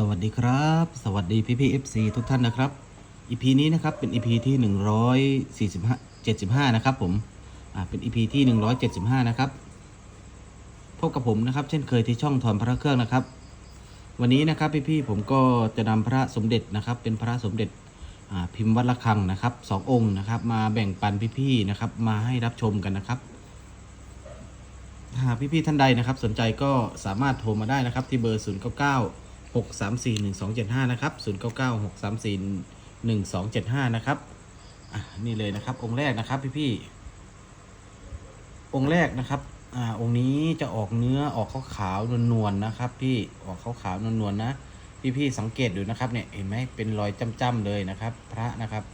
สวัสดีครับ สวัสดีพี่พี่เอฟซีทุกท่านนะครับ EP นี้นะครับเป็น EP ที่145 75นะครับผมอ่าเป็น EP ที่175นะครับพบกับผมนะครับ เช่นเคยที่ช่องถอนพระเครื่องนะครับ วันนี้นะครับพี่พี่ผมก็จะนำพระสมเด็จนะครับ เป็นพระสมเด็จอ่าพิมพ์วัดระฆังนะครับสององค์นะครับ มาแบ่งปันพี่พี่นะครับ มาให้รับชมกันนะครับหากพี่ๆท่านใดนะครับ สนใจก็สามารถโทรมาได้นะครับ ที่เบอร์0 9 9 6 3 4 1 2 7 5 นะครับ 0 9 9 6 3 4 1 2 7 5 นะครับอะนี่เลยนะครับ องค์แรกนะครับพี่ๆองค์แรกนะครับอ่าองค์นี้จะออกเนื้อออกขาวๆนวลๆนะครับ พี่ออกขาวๆนวลๆนะพี่ๆสังเกตดูนะครับเนี่ยเห็นไหมเป็นรอยจ้ำๆเลยนะครับ พระนะครับ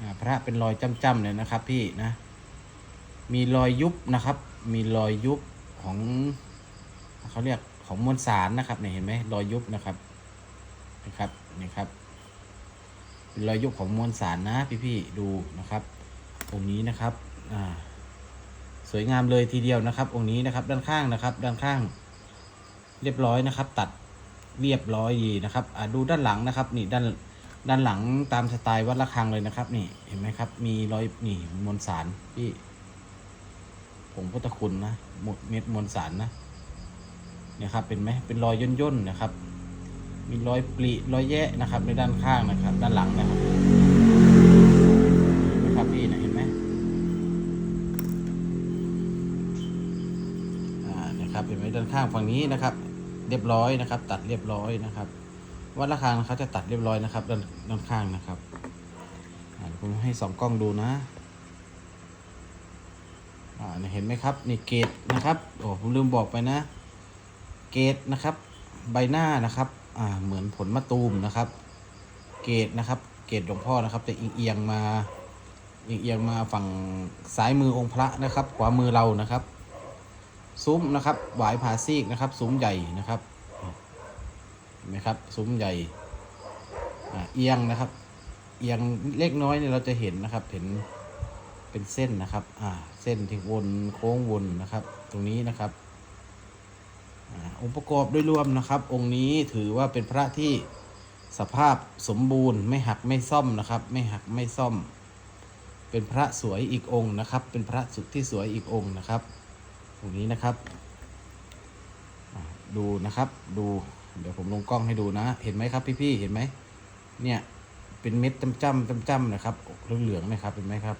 อ่าพระเป็นรอยจ้ำๆเลยนะครับ พี่นะมีรอยยุบนะครับ มีรอยยุบของเขาเรียก ของมวลสารนะครับเนี่ยเห็นไหมรอยยุบนะครับนะครับนี่ครับรอยยุบของมวลสารนะพี่ๆดูนะครับ องค์นี้นะครับอ่าสวยงามเลยทีเดียวนะครับ องค์นี้นะครับ ด้านข้างนะครับ ด้านข้าง เรียบร้อยนะครับ ตัดเรียบร้อยดีนะครับอ่าดูด้านหลังนะครับ นี่ด้านด้านหลังตามสไตล์วัดระฆังเลยนะครับ นี่เห็นไหมครับ มีรอยนี่มวลสารพี่ผงพุทธคุณนะหมดเม็ดมวลสารนะ นี่ยครับเป็นไหมเป็นรอยย่นย่นๆนะครับ มีรอยปริรอยแยะนะครับ ในด้านข้างนะครับ ด้านหลังนะครับเห็นไหมครับพี่นะเห็นไหมอ่านะครับเห็นไหมด้านข้างฝั่งนี้นะครับ เรียบร้อยนะครับ ตัดเรียบร้อยนะครับวัดระฆังเขาจะตัดเรียบร้อยนะครับ ด้านด้านข้างนะครับผมให้สองกล้องดูนะอ่าเนี่ยเห็นไหมครับนี่เกตนะครับโอ้ผมลืมบอกไปนะ เกตนะครับ ใบหน้านะครับอ่าเหมือนผลมะตูมนะครับ เกตนะครับ เกตหลวงพ่อนะครับแต่เอียงมาเอียงมาฝั่งซ้ายมือองค์พระนะครับ ขวามือเรานะครับ ซุ้มนะครับหวายผาซีกนะครับ ซุ้มใหญ่นะครับเห็นไหมครับ ซุ้มใหญ่เอียงนะครับ เอียงเล็กน้อยเนี่ยเราจะเห็นนะครับ เห็นเป็นเส้นนะครับ อ่า เส้นที่วนโค้งวนนะครับ ตรงนี้นะครับ องค์ประกอบโดยรวมนะครับ องค์นี้ถือว่าเป็นพระที่สภาพสมบูรณ์ไม่หักไม่ซ่อมนะครับ ไม่หักไม่ซ่อม เป็นพระสวยอีกองค์นะครับ เป็นพระสุดที่สวยอีกองค์นะครับตรงนี้นะครับดูนะครับดูเดี๋ยวผมลงกล้องให้ดูนะ เห็นไหมครับพี่ๆเห็นไหมเนี่ยเป็นเม็ดจ้ำจ้ำจ้ำจำๆนะครับเหลืองๆนะครับเห็นไหมครับ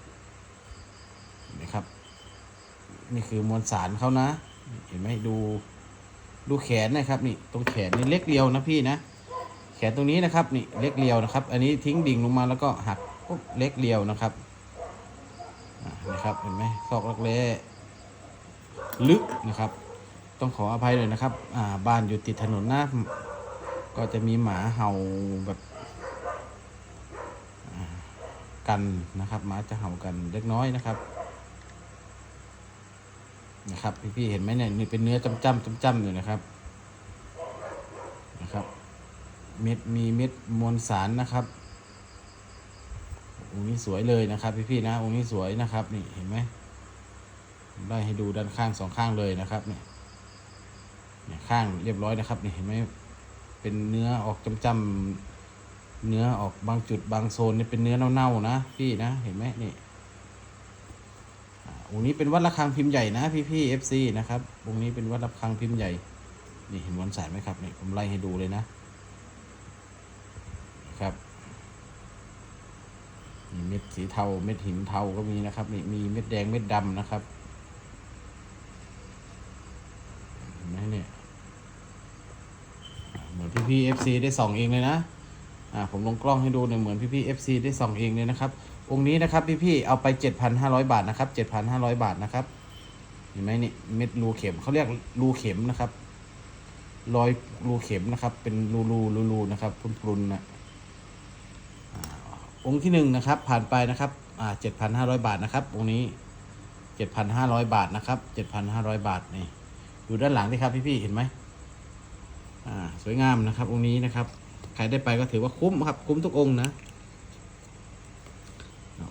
เห็นะครับ นี่คือมวลสารเขานะ เห็นไหมดู ดูแขนนะครับนี่ตรงแขนนี่เล็กเรียวนะพี่นะ แขนตรงนี้นะครับนี่เล็กเรียวนะครับ อันนี้ทิ้งดิ่งลงมาแล้วก็หักปุ๊บเล็กเรียวนะครับนะครับเห็นไหมซอกรักแร้ลึกนะครับ ต้องขออภัยเลยนะครับ อ่าบ้านอยู่ติดถนนนะก็จะมีหมาเห่าแบบกันนะครับหมาจะเห่ากันเล็กน้อยนะครับ นะครับ พี่ๆเห็นไหมเนี่ยนี่เป็นเนื้อจ้ำจ้ำจ้ำจ้ำอยู่นะครับนะครับ เม็ดมีเม็ดมวลสารนะครับองค์นี้สวยเลยนะครับ พี่ๆนะองค์นี้สวยนะครับ นี่เห็นไหมได้ให้ดูด้านข้างสองข้างเลยนะครับเนี่ยเนี่ยข้างเรียบร้อยนะครับนี่เห็นไหมเป็นเนื้อออกจ้ำจ้ำๆเนื้อออกบางจุดบางโซนนี่เป็นเนื้อเน่าๆนะ พี่นะเห็นไหมนี่ อ่าองค์นี้เป็นวัดระฆังพิมพ์ใหญ่นะพี่พี่เอฟซีนะครับองค์นี้เป็นวัดระฆังพิมพ์ใหญ่ นี่เห็นมวลสารไหมครับนี่ผมไล่ให้ดูเลยนะครับมีเม็ดสีเทาเม็ดหินเทาก็มีนะครับนี่มีเม็ดแดงเม็ดดำนะครับเห็นไหมเนี่ยเหมือนพี่พี่เอฟซีได้ส่องเองเลยนะอ่าผมลงกล้องให้ดูเนี่ยเหมือนพี่พี่เอฟซีได้ส่องเองเลยนะครับ องค์นี้นะครับพี่พี่เอาไป7,500บาทนะครับ7,500บาทนะครับ เห็นไหมนี่เม็ดรูเข็มเขาเรียกรูเข็มนะครับรอยรูเข็มนะครับ เป็นรูรูรูรูนะครับพรุนพรุนนะองค์ที่หนึ่งนะครับ ผ่านไปนะครับอ่า7,500บาทนะครับองค์นี้7,500บาทนะครับ7,500บาทนี่ดูด้านหลังดิครับพี่พี่เห็นไหมอ่าสวยงามนะครับองค์นี้นะครับใครได้ไปก็ถือว่าคุ้มครับ คุ้มทุกองค์นะ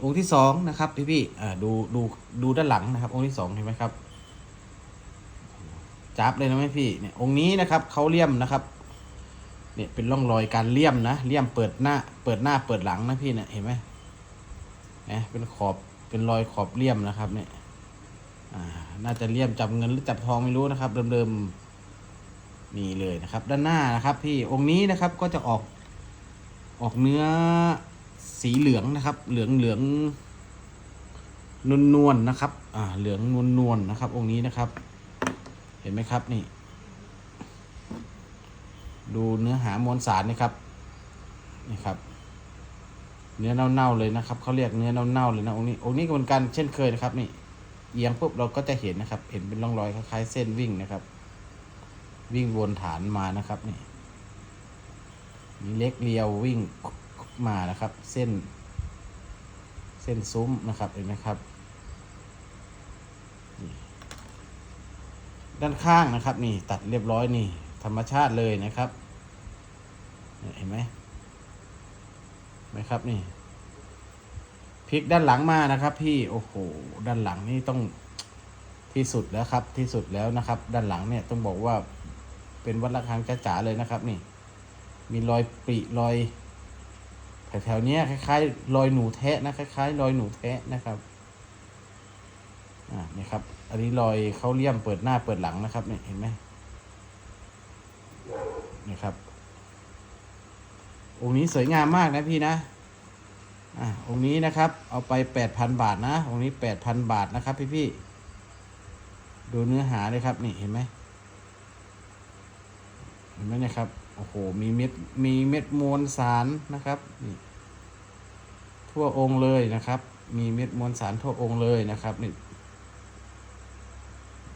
องค์ที่สองนะครับพี่พี่ดูดูดูด้านหลังนะครับ องค์ที่สองเห็นไหมครับจับเลยนะไหมพี่เนี่ยองค์นี้นะครับเขาเลี่ยมนะครับเนี่ยเป็นร่องรอยการเลี่ยมนะเลี่ยมเปิดหน้า เปิดหน้าเปิดหลังนะพี่เนี่ยเห็นไหมนะเป็นขอบเป็นรอยขอบเลี่ยมนะครับเนี่ยน่าจะเลี่ยมจับเงินหรือจับทองไม่รู้นะครับ เดิมๆนี่เลยนะครับ ด้านหน้านะครับ พี่องค์นี้นะครับก็จะออกออกเนื้อ สีเหลืองนะครับ เหลืองเหลืองนวลนวลๆนะครับ อ่า เหลืองนวลนวลๆนะครับ องค์นี้นะครับ เห็นไหมครับนี่ ดูเนื้อหามวลสารนี่ครับ นี่ครับ เนื้อเน่าๆเลยนะครับ เขาเรียกเนื้อเน่าๆเลยนะ องค์นี้ องค์นี้เหมือนกันเช่นเคยนะครับ นี่ เอียงปุ๊บเราก็จะเห็นนะครับ เห็นเป็นร่องรอยคล้ายๆเส้นวิ่งนะครับ วิ่งวนฐานมานะครับ นี่มีเล็กเรียววิ่ง มานะครับ เส้น เส้นซุ้มนะครับเห็นไหมครับด้านข้างนะครับนี่ตัดเรียบร้อยนี่ธรรมชาติเลยนะครับ เห็นไหมไหมครับนี่พลิกด้านหลังมานะครับ พี่โอ้โหด้านหลังนี่ต้องที่สุดแล้วครับที่สุดแล้วนะครับ ด้านหลังเนี่ยต้องบอกว่าเป็นวัดระฆังจ๋าๆเลยนะครับ นี่ มีรอยปริรอย แถวๆนี้คล้ายๆรอยหนูแทะนะคล้ายๆรอยหนูแทะนะครับอ่านี่ครับ อันนี้รอยเขาเลี่ยมเปิดหน้าเปิดหลังนะครับเนี่ยเห็นไหมนี่ครับ องค์นี้สวยงามมากนะพี่นะอะองค์นี้นะครับ เอาไปแปดพันบาทนะ องค์นี้แปดพันบาทนะครับ พี่พี่ดูเนื้อหาเลยครับ นี่เห็นไหมเห็นไหมนะครับ โอ้โห มีเม็ด มีเม็ดมวลสารนะครับ นี่ทั่วองค์เลยนะครับ มีเม็ดมวลสารทั่วองค์เลยนะครับนี่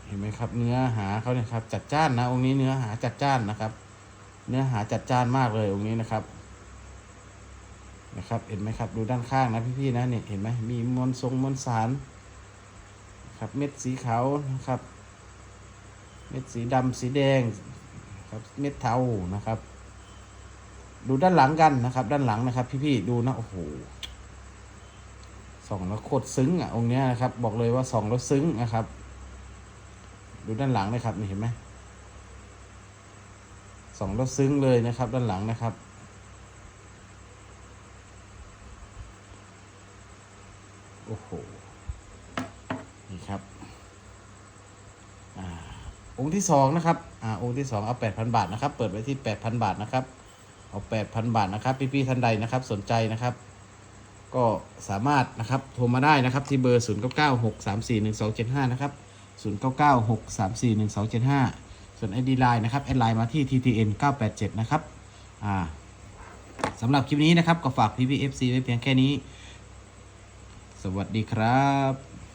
เห็นไหมครับ เนื้อหาเขาเนี่ยครับ จัดจ้านนะ องค์นี้เนื้อหาจัดจ้านนะครับ เนื้อหาจัดจ้านมากเลยองค์นี้นะครับ นะครับ เห็นไหมครับ ดูด้านข้างนะพี่ๆนะเนี่ยเห็นไหมมีมวลทรงมวลสารครับ เม็ดสีขาวนะครับ เม็ดสีดำสีแดง ครับเม็ดเทานะครับ ดูด้านหลังกันนะครับ ด้านหลังนะครับ พี่ๆดูนะโอ้โหส่องแล้วโคตรซึ้งอะองค์เนี้ยนะครับ บอกเลยว่าส่องแล้วซึ้งนะครับ ดูด้านหลังนะครับนี่เห็นไหมสองแล้วซึ้งเลยนะครับ ด้านหลังนะครับโอ้โหนี่ครับ องค์ที่สองนะครับอ่าองค์ที่สองเอาแปดพันบาทนะครับ เปิดไว้ที่แปดพันบาทนะครับ เอาแปดพันบาทนะครับ พี่ๆท่านใดนะครับ สนใจนะครับ ก็สามารถนะครับโทรมาได้นะครับที่เบอร์0 9 9 6 3 4 1 2 7 5นะครับ0 9 9 6 3 4 1 2 7 5ส่วน ID Line นะครับแอดไลน์มาที่ TTN 987นะครับอ่าสำหรับคลิปนี้นะครับ ก็ฝาก PPFC ไว้เพียงแค่นี้ สวัสดีครับ